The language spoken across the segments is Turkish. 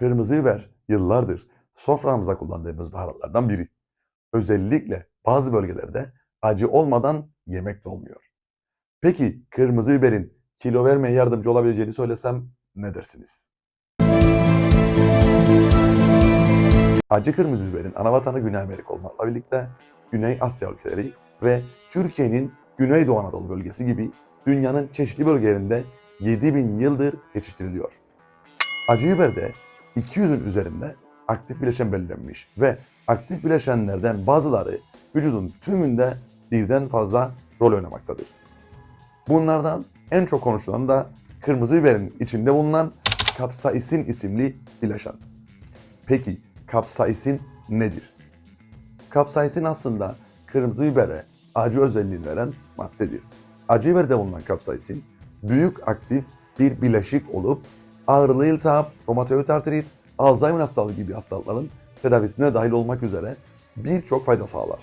Kırmızı biber yıllardır soframıza kullandığımız baharatlardan biri. Özellikle bazı bölgelerde acı olmadan yemek de olmuyor. Peki kırmızı biberin kilo vermeye yardımcı olabileceğini söylesem ne dersiniz? Acı kırmızı biberin ana vatanı Güney Amerika olmakla birlikte Güney Asya ülkeleri ve Türkiye'nin Güneydoğu Anadolu bölgesi gibi dünyanın çeşitli bölgelerinde 7000 yıldır yetiştiriliyor. Acı biberde 200'ün üzerinde aktif bileşen belirlenmiş ve aktif bileşenlerden bazıları vücudun tümünde birden fazla rol oynamaktadır. Bunlardan en çok konuşulan da kırmızı biberin içinde bulunan kapsaisin isimli bileşen. Peki kapsaisin nedir? Kapsaisin aslında kırmızı bibere acı özelliğini veren maddedir. Acı biberde bulunan kapsaisin büyük aktif bir bileşik olup ağrılı iltihap, romatoid artrit, Alzheimer hastalığı gibi hastalıkların tedavisine dahil olmak üzere birçok fayda sağlar.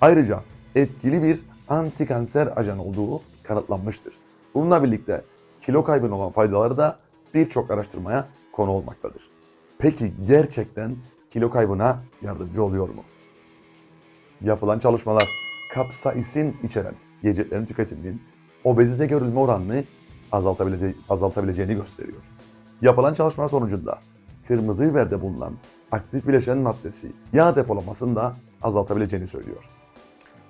Ayrıca etkili bir antikanser ajan olduğu kanıtlanmıştır. Bununla birlikte kilo kaybına olan faydaları da birçok araştırmaya konu olmaktadır. Peki gerçekten kilo kaybına yardımcı oluyor mu? Yapılan çalışmalar kapsaisin içeren yiyeceklerin tüketiminin obezite görülme oranını azaltabilece- azaltabileceğini gösteriyor. Yapılan çalışmalar sonucunda kırmızı biberde bulunan aktif bileşen maddesi yağ depolamasını da azaltabileceğini söylüyor.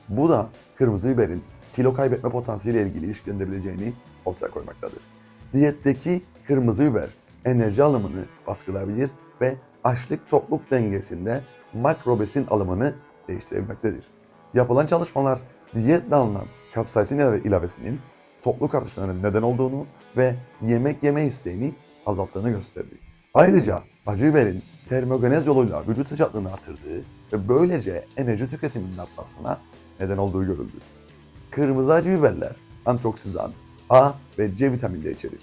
Bu da kırmızı biberin kilo kaybetme potansiyeliyle ilgili ilişkilendirebileceğini ortaya koymaktadır. Diyetteki kırmızı biber enerji alımını baskılayabilir ve açlık tokluk dengesinde makro besin alımını değiştirebilmektedir. Yapılan çalışmalar diyetle alınan kapsaisin ilave- ilavesinin tokluk artışlarının neden olduğunu ve yemek yeme isteğini azalttığını gösterdi. Ayrıca acı biberin termogenez yoluyla vücut sıcaklığını artırdığı ve böylece enerji tüketiminin artmasına neden olduğu görüldü. Kırmızı acı biberler antioksidan A ve C vitamini de içerir.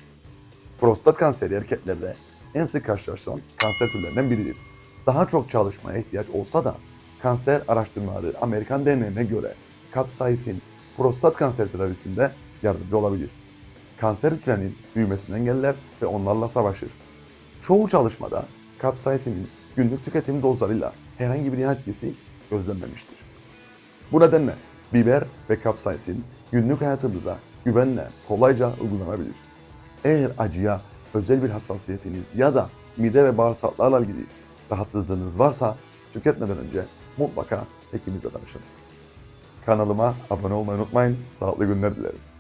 Prostat kanseri erkeklerde en sık karşılaşılan kanser türlerinden biridir. Daha çok çalışmaya ihtiyaç olsa da kanser araştırmaları Amerikan Derneği'ne göre kapsaisin prostat kanser tedavisinde yardımcı olabilir. Kanser hücrelerinin büyümesini engeller ve onlarla savaşır. Çoğu çalışmada kapsaisinin günlük tüketim dozlarıyla herhangi bir yan etkisi gözlenmemiştir. Bu nedenle biber ve kapsaisin günlük hayatımıza güvenle, kolayca uygulanabilir. Eğer acıya özel bir hassasiyetiniz ya da mide ve bağırsaklarla ilgili rahatsızlığınız varsa tüketmeden önce mutlaka hekiminize danışın. Kanalıma abone olmayı unutmayın. Sağlıklı günler dilerim.